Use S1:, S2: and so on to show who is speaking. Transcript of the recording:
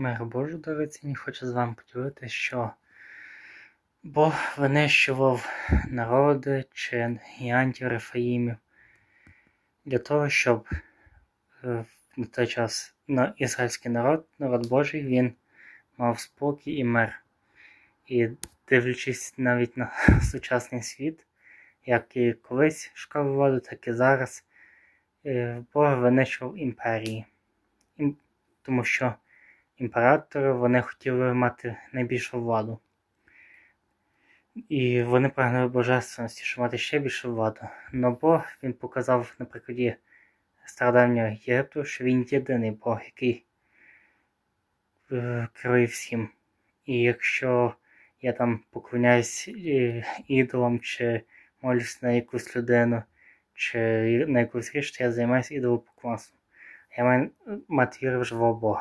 S1: Мир Божу, дорогоцінні, хочу з вами поділитися, що Бог винищував народи чи гігантів Рефаїмів для того, щоб е, на той час на ізраїльський народ, народ Божий, він мав спокій і мир. І дивлячись навіть на сучасний світ, як і колись шукав владу, так і зараз, е, Бог винищував імперії. Тому що імператори вони хотіли мати найбільшу владу. І вони прагнули божественності, щоб мати ще більшу владу. Но Бог він показав на прикладі стародавнього Єгипту, що він єдиний Бог, який е, керує всім. І якщо я там поклоняюсь е, ідолам, чи молюсь на якусь людину, чи на якусь річ, то я займаюся ідолопоклонством. Я маю мати віру в живого Бога.